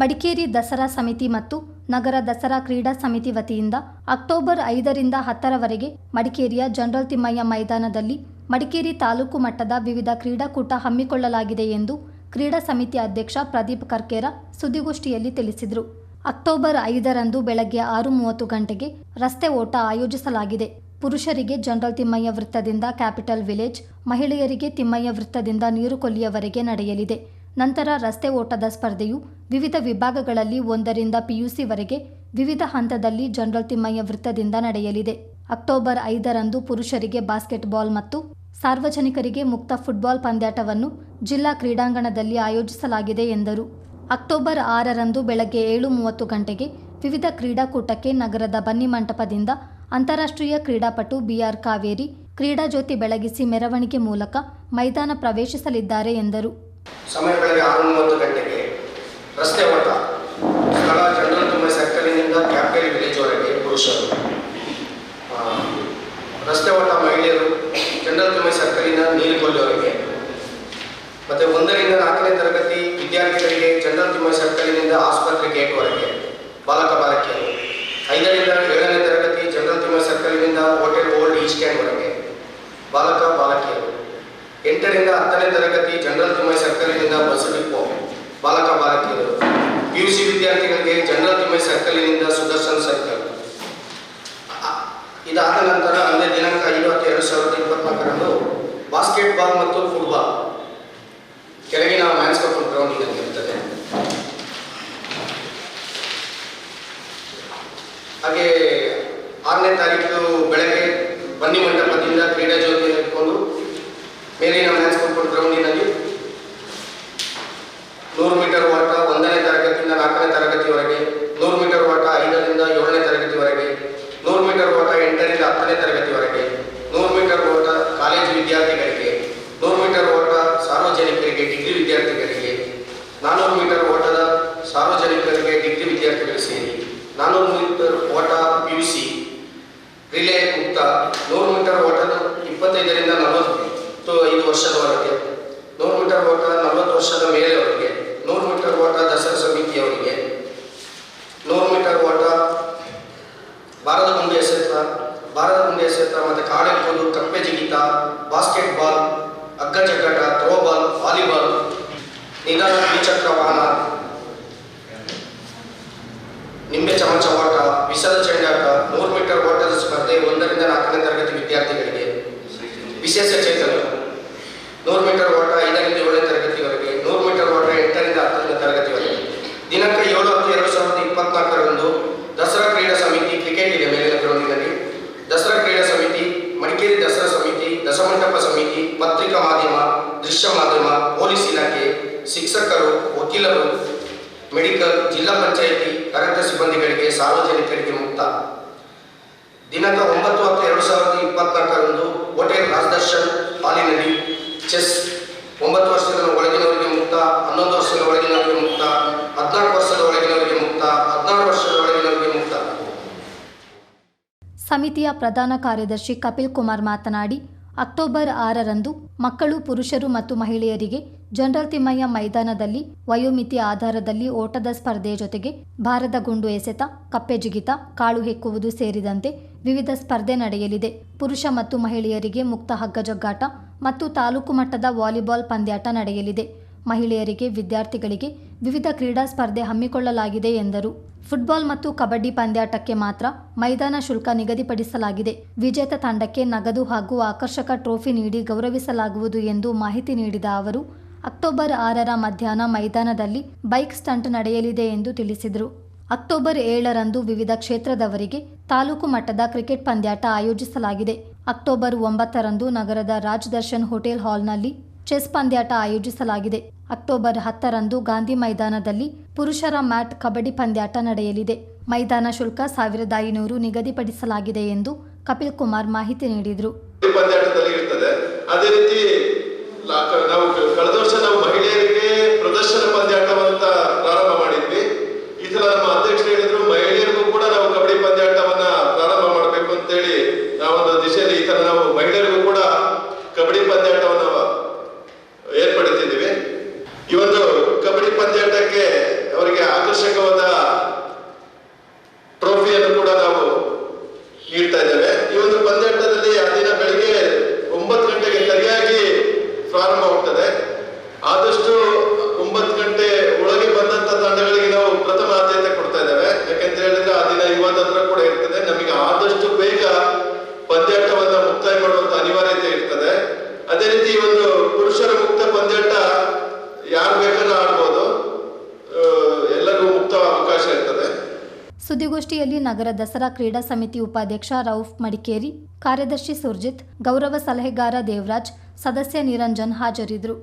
ಮಡಿಕೇರಿ ದಸರಾ ಸಮಿತಿ ಮತ್ತು ನಗರ ದಸರಾ ಕ್ರೀಡಾ ಸಮಿತಿ ವತಿಯಿಂದ ಅಕ್ಟೋಬರ್ ಐದರಿಂದ ಹತ್ತರವರೆಗೆ ಮಡಿಕೇರಿಯ ಜನರಲ್ ತಿಮ್ಮಯ್ಯ ಮೈದಾನದಲ್ಲಿ ಮಡಿಕೇರಿ ತಾಲೂಕು ಮಟ್ಟದ ವಿವಿಧ ಕ್ರೀಡಾಕೂಟ ಹಮ್ಮಿಕೊಳ್ಳಲಾಗಿದೆ ಎಂದು ಕ್ರೀಡಾ ಸಮಿತಿ ಅಧ್ಯಕ್ಷ ಪ್ರದೀಪ್ ಕರ್ಕೇರ ಸುದ್ದಿಗೋಷ್ಠಿಯಲ್ಲಿ ತಿಳಿಸಿದರು. ಅಕ್ಟೋಬರ್ ಐದರಂದು ಬೆಳಗ್ಗೆ ಆರು ಮೂವತ್ತು ಗಂಟೆಗೆ ರಸ್ತೆ ಓಟ ಆಯೋಜಿಸಲಾಗಿದೆ. ಪುರುಷರಿಗೆ ಜನರಲ್ ತಿಮ್ಮಯ್ಯ ವೃತ್ತದಿಂದ ಕ್ಯಾಪಿಟಲ್ ವಿಲೇಜ್, ಮಹಿಳೆಯರಿಗೆ ತಿಮ್ಮಯ್ಯ ವೃತ್ತದಿಂದ ನೀರುಕೊಲ್ಲಿಯವರೆಗೆ ನಡೆಯಲಿದೆ. ನಂತರ ರಸ್ತೆ ಓಟದ ಸ್ಪರ್ಧೆಯು ವಿವಿಧ ವಿಭಾಗಗಳಲ್ಲಿ ಒಂದರಿಂದ ಪಿಯುಸಿವರೆಗೆ ವಿವಿಧ ಹಂತದಲ್ಲಿ ಜನರಲ್ ತಿಮ್ಮಯ್ಯ ವೃತ್ತದಿಂದ ನಡೆಯಲಿದೆ. ಅಕ್ಟೋಬರ್ ಐದರಂದು ಪುರುಷರಿಗೆ ಬಾಸ್ಕೆಟ್ಬಾಲ್ ಮತ್ತು ಸಾರ್ವಜನಿಕರಿಗೆ ಮುಕ್ತ ಫುಟ್ಬಾಲ್ ಪಂದ್ಯಾಟವನ್ನು ಜಿಲ್ಲಾ ಕ್ರೀಡಾಂಗಣದಲ್ಲಿ ಆಯೋಜಿಸಲಾಗಿದೆ ಎಂದರು. ಅಕ್ಟೋಬರ್ ಆರರಂದು ಬೆಳಗ್ಗೆ ಏಳು ಮೂವತ್ತು ಗಂಟೆಗೆ ವಿವಿಧ ಕ್ರೀಡಾಕೂಟಕ್ಕೆ ನಗರದ ಬನ್ನಿ ಮಂಟಪದಿಂದ ಅಂತಾರಾಷ್ಟ್ರೀಯ ಕ್ರೀಡಾಪಟು ಬಿಆರ್ ಕಾವೇರಿ ಕ್ರೀಡಾಜ್ಯೋತಿ ಬೆಳಗಿಸಿ ಮೆರವಣಿಗೆ ಮೂಲಕ ಮೈದಾನ ಪ್ರವೇಶಿಸಲಿದ್ದಾರೆ ಎಂದರು ಸಮಯ ಬೆಳಗ್ಗೆ ಆರು ಮೂವತ್ತು ಗಂಟೆಗೆ ರಸ್ತೆ ಓಟ ಸ್ಥಳ ಜನರಲ್ ತುಂಬ ಸರ್ಕಲಿನಿಂದ ವಿಲೇಜ್ ವಿಲೇಜ್ವರೆಗೆ ಪುರುಷರು. ರಸ್ತೆ ಓಟ ಮಹಿಳೆಯರು ಜನರಲ್ ತುಂಬ ಸರ್ಕಲಿನ ನೀರುಕೊಲ್ಲಿವರೆಗೆ ಮತ್ತು ಒಂದರಿಂದ ನಾಲ್ಕನೇ ತರಗತಿ ವಿದ್ಯಾರ್ಥಿಗಳಿಗೆ ಜನರಲ್ ತುಂಬ ಸರ್ಕಲಿನಿಂದ ಆಸ್ಪತ್ರೆ ಗೇಟ್ವರೆಗೆ ಬಾಲಕ ಬಾಲಕಿಯರು. ಐದರಿಂದ ಏಳನೇ ತರಗತಿ ಜನರಲ್ ತುಂಬ ಸರ್ಕಲಿನಿಂದ ಹೋಟೆಲ್ ಓಲ್ಡ್ ಈಚ್ ಕ್ಯಾಂಡ್ವರೆಗೆ ಬಾಲಕ ಬಾಲಕಿಯರು. ಎಂಟರಿಂದ ಹತ್ತನೇ ತರಗತಿ ಜನರಲ್ ತುಂಬ ಸರ್ಕಲಿನಿಂದ ಬಸ್ ಡಿಪೋ. ಬಾಲಕ ಬಾಲಕಿಯರು. ಪಿ ಯು ಸಿ ವಿದ್ಯಾರ್ಥಿಗಳಿಗೆ ಜನರಲ್ ತಿಮ್ಮೈ ಸರ್ಕಲಿನಿಂದ ಸುದರ್ಶನ್ ಸರ್ಕಲ್ ಇದಾದ ನಂತರ ಅಂದೇ ದಿನಾಂಕ ಐವತ್ತು ಎರಡು ಸಾವಿರದ ಇಪ್ಪತ್ನಾಲ್ಕರಂದು ಬಾಸ್ಕೆಟ್ಬಾಲ್ ಮತ್ತು ಫುಟ್ಬಾಲ್ ಕೆಳಗಿನ ಮ್ಯಾನ್ಸ್ ಕಪ್ ಗ್ರೌಂಡ್ ಇರುತ್ತದೆ ಹಾಗೆ ಆರನೇ ತಾರೀಕು ಬೆಳಗ್ಗೆ ಬನ್ನಿ ಮಂಟಪದಿಂದ ಕ್ರೀಡಾ ಜ್ಯೋತಿಯನ್ನು ಇಟ್ಕೊಂಡು ಮೇಲಿನ ಮ್ಯಾಚ್ ಕಂಪೌಂಡ್ ಗ್ರೌಂಡಿನಲ್ಲಿ ನೂರು ಮೀಟರ್ ಓಟ ಒಂದನೇ ತರಗತಿಯಿಂದ ನಾಲ್ಕನೇ ತರಗತಿವರೆಗೆ ನೂರು ಮೀಟರ್ ಓಟ ಐದರಿಂದ ಏಳನೇ ತರಗತಿವರೆಗೆ ನೂರು ಮೀಟರ್ ಓಟ ಎಂಟರಿಂದ ಹತ್ತನೇ ತರಗತಿವರೆಗೆ ನೂರು ಮೀಟರ್ ಓಟ ಕಾಲೇಜು ವಿದ್ಯಾರ್ಥಿಗಳಿಗೆ ನೂರು ಮೀಟರ್ ಓಟ ಸಾರ್ವಜನಿಕರಿಗೆ ಡಿಗ್ರಿ ವಿದ್ಯಾರ್ಥಿಗಳಿಗೆ ನಾನ್ನೂರು ಮೀಟರ್ ಓಟದ ಸಾರ್ವಜನಿಕರಿಗೆ ಡಿಗ್ರಿ ವಿದ್ಯಾರ್ಥಿಗಳು ಸೇರಿ ನಾನ್ನೂರು ಮೀಟರ್ ಓಟ ಪಿ ಯು ಸಿ ರಿಲೇ ಮುಕ್ತ, ನೂರು ಮೀಟರ್ ಓಟದ ಇಪ್ಪತ್ತೈದರಿಂದ ನಲವತ್ತು ಐದು ವರ್ಷದವರೆಗೆ. ನೂರು ಮೀಟರ್ ಓಟ ನಲವತ್ತು ವರ್ಷದ ಮೇಲೆಯವರಿಗೆ ನೂರು ಮೀಟರ್ ಓಟ ದಸರಾ ಸಮಿತಿಯವರಿಗೆ. ನೂರು ಮೀಟರ್ ಓಟ ಭಾರತ ಮುಂದೆ ಎಸೆತ, ಭಾರತ ಮುಂದೆ ಎಸೆತ ಮತ್ತು ಕಾಡೆಕ್ಕುದು ಕಪ್ಪೆ ಜಿಗಿತ, ಬಾಸ್ಕೆಟ್ಬಾಲ್ ಅಗ್ಗ ಜಗ್ಗಾಟ ಥ್ರೋಬಾಲ್, ವಾಲಿಬಾಲ್, ನಿಧಾನ ದ್ವಿಚಕ್ರ ವಾಹನ. ನಿಂಬೆ ಚಮಚ ಓಟ ವಿಸದ ಚೆಂಡಾಟ ನೂರು ಮೀಟರ್ ಓಟದ ಸ್ಪರ್ಧೆ ಒಂದರಿಂದ ನಾಲ್ಕನೇ ತರಗತಿ ವಿದ್ಯಾರ್ಥಿಗಳಿಗೆ. ವಿಶೇಷ ಚೇತನ. ನೂರು ಮೀಟರ್ ಓಟ ಐದರಿಂದ ಏಳನೇ ತರಗತಿವರೆಗೆ, ನೂರು ಮೀಟರ್ ಓಟ ಎಂಟರಿಂದ ಹತ್ತನೇ ತರಗತಿವರೆಗೆ. ದಿನಾಂಕ ಏಳು ಹತ್ತು ಎರಡು ಸಾವಿರದ ಇಪ್ಪತ್ನಾಲ್ಕರಂದು ದಸರಾ ಕ್ರೀಡಾ ಸಮಿತಿ ಕ್ರಿಕೆಟ್ ಇದೆ ಮೇಲಿನ ಗ್ರೌಂಡಿನಲ್ಲಿ. ದಸರಾ ಕ್ರೀಡಾ ಸಮಿತಿ, ಮಡಿಕೇರಿ ದಸರಾ ಸಮಿತಿ, ದಸಮಂಟಪ ಸಮಿತಿ, ಪತ್ರಿಕಾ ಮಾಧ್ಯಮ, ದೃಶ್ಯ ಮಾಧ್ಯಮ, ಪೊಲೀಸ್ ಇಲಾಖೆ, ಶಿಕ್ಷಕರು, ವಕೀಲರು ಮೆಡಿಕಲ್, ಜಿಲ್ಲಾ ಪಂಚಾಯಿತಿ ಕರೆಕ್ಟ ಸಿಬ್ಬಂದಿಗಳಿಗೆ ಸಾರ್ವಜನಿಕರಿಗೆ ಮುಕ್ತ. ದಿನಾಂಕ ಒಂಬತ್ತು ಹತ್ತು ಎರಡು ಸಾವಿರದ ಇಪ್ಪತ್ನಾಲ್ಕರಂದು ಹೋಟೆಲ್ ರಾಜದರ್ಶನ್ ಹಾಲಿನಲ್ಲಿ ಚೆಸ್ ಒಂಬತ್ತು ವರ್ಷದ ಒಳಗಿನವರಿಗೆ ಮುಕ್ತ, ಹನ್ನೊಂದು ವರ್ಷದ ಒಳಗಿನವರಿಗೆ ಮುಕ್ತ, ಹದಿನಾಲ್ಕು ವರ್ಷದ ಒಳಗಿನವರಿಗೆ ಮುಕ್ತ, ಹದಿನಾರು ವರ್ಷದ ಒಳಗಿನವರಿಗೆ ಮುಕ್ತ. ಸಮಿತಿಯ ಪ್ರಧಾನ ಕಾರ್ಯದರ್ಶಿ ಕಪಿಲ್ ಕುಮಾರ್ ಮಾತನಾಡಿ ಅಕ್ಟೋಬರ್ ಆರರಂದು ಮಕ್ಕಳು, ಪುರುಷರು ಮತ್ತು ಮಹಿಳೆಯರಿಗೆ ಜನರಲ್ ತಿಮ್ಮಯ್ಯ ಮೈದಾನದಲ್ಲಿ ವಯೋಮಿತಿ ಆಧಾರದಲ್ಲಿ ಓಟದ ಸ್ಪರ್ಧೆ ಜೊತೆಗೆ ಭಾರದ ಗುಂಡು ಎಸೆತ, ಕಪ್ಪೆ ಜಿಗಿತ, ಕಾಳು ಹೆಕ್ಕುವುದು ಸೇರಿದಂತೆ ವಿವಿಧ ಸ್ಪರ್ಧೆ ನಡೆಯಲಿದೆ. ಪುರುಷ ಮತ್ತು ಮಹಿಳೆಯರಿಗೆ ಮುಕ್ತ ಹಗ್ಗಜಗ್ಗಾಟ ಮತ್ತು ತಾಲೂಕು ಮಟ್ಟದ ವಾಲಿಬಾಲ್ ಪಂದ್ಯಾಟ ನಡೆಯಲಿದೆ. ಮಹಿಳೆಯರಿಗೆ ವಿದ್ಯಾರ್ಥಿಗಳಿಗೆ ವಿವಿಧ ಕ್ರೀಡಾ ಸ್ಪರ್ಧೆ ಹಮ್ಮಿಕೊಳ್ಳಲಾಗಿದೆ ಎಂದರು. ಫುಟ್ಬಾಲ್ ಮತ್ತು ಕಬಡ್ಡಿ ಪಂದ್ಯಾಟಕ್ಕೆ ಮಾತ್ರ ಮೈದಾನ ಶುಲ್ಕ ನಿಗದಿಪಡಿಸಲಾಗಿದೆ. ವಿಜೇತ ತಂಡಕ್ಕೆ ನಗದು ಹಾಗೂ ಆಕರ್ಷಕ ಟ್ರೋಫಿ ನೀಡಿ ಗೌರವಿಸಲಾಗುವುದು ಎಂದು ಮಾಹಿತಿ ನೀಡಿದ ಅವರು, ಅಕ್ಟೋಬರ್ ಆರರ ಮಧ್ಯಾಹ್ನ ಮೈದಾನದಲ್ಲಿ ಬೈಕ್ ಸ್ಟಂಟ್ ನಡೆಯಲಿದೆ ಎಂದು ತಿಳಿಸಿದರು. ಅಕ್ಟೋಬರ್ ಏಳರಂದು ವಿವಿಧ ಕ್ಷೇತ್ರದವರಿಗೆ ತಾಲೂಕು ಮಟ್ಟದ ಕ್ರಿಕೆಟ್ ಪಂದ್ಯಾಟ ಆಯೋಜಿಸಲಾಗಿದೆ. ಅಕ್ಟೋಬರ್ ಒಂಬತ್ತರಂದು ನಗರದ ರಾಜ್ ದರ್ಶನ್ ಹೋಟೆಲ್ ಹಾಲ್ನಲ್ಲಿ ಚೆಸ್ ಪಂದ್ಯಾಟ ಆಯೋಜಿಸಲಾಗಿದೆ. ಅಕ್ಟೋಬರ್ ಹತ್ತರಂದು ಗಾಂಧಿ ಮೈದಾನದಲ್ಲಿ ಪುರುಷರ ಮ್ಯಾಟ್ ಕಬಡ್ಡಿ ಪಂದ್ಯಾಟ ನಡೆಯಲಿದೆ. ಮೈದಾನ ಶುಲ್ಕ ಸಾವಿರದ ಐನೂರು ನಿಗದಿಪಡಿಸಲಾಗಿದೆ ಎಂದು ಕಪಿಲ್ ಕುಮಾರ್ ಮಾಹಿತಿ ನೀಡಿದರು. ಅದೇ ರೀತಿ ನಾವು ಕಳೆದ ಮಹಿಳೆಯರಿಗೆ ಪ್ರದರ್ಶನ ಪಂದ್ಯಾಟವಂತ ಪ್ರಾರಂಭ ಮಾಡಿದ್ವಿ. ಈ ಸಲ ನಮ್ಮ ಅಧ್ಯಕ್ಷರು ಪ್ರಥಮ ಆದ್ಯತೆ ಕೊಡ್ತಾ ಇದ್ದೇವೆ. ಯಾಕೆಂತ ಹೇಳಿದ್ರೆ ಆ ದಿನ ಯುವ ಕೂಡ ಇರ್ತದೆ. ನಮಗೆ ಆದಷ್ಟು ಬೇಗ ಪಂದ್ಯಾಟವನ್ನ ಮುಕ್ತಾಯ ಮಾಡುವಂತ ಅನಿವಾರ್ಯತೆ ಇರ್ತದೆ. ಅದೇ ರೀತಿ ಒಂದು ಪುರುಷರ ಮುಕ್ತ ಪಂದ್ಯಾಟ ಯಾರು ಬೇಕಾದ್ರೂ ಆಡ್ಬೋದು. ಎಲ್ಲರಿಗೂ ಮುಕ್ತ ಅವಕಾಶ ಇರ್ತದೆ. ಸುದ್ದಿಗೋಷ್ಠಿಯಲ್ಲಿ ನಗರ ದಸರಾ ಕ್ರೀಡಾ ಸಮಿತಿ ಉಪಾಧ್ಯಕ್ಷ ರೌಫ್ ಮಡಿಕೇರಿ, ಕಾರ್ಯದರ್ಶಿ ಸುರ್ಜಿತ್, ಗೌರವ ಸಲಹೆಗಾರ ದೇವರಾಜ್, ಸದಸ್ಯ ನಿರಂಜನ್ ಹಾಜರಿದ್ದರು.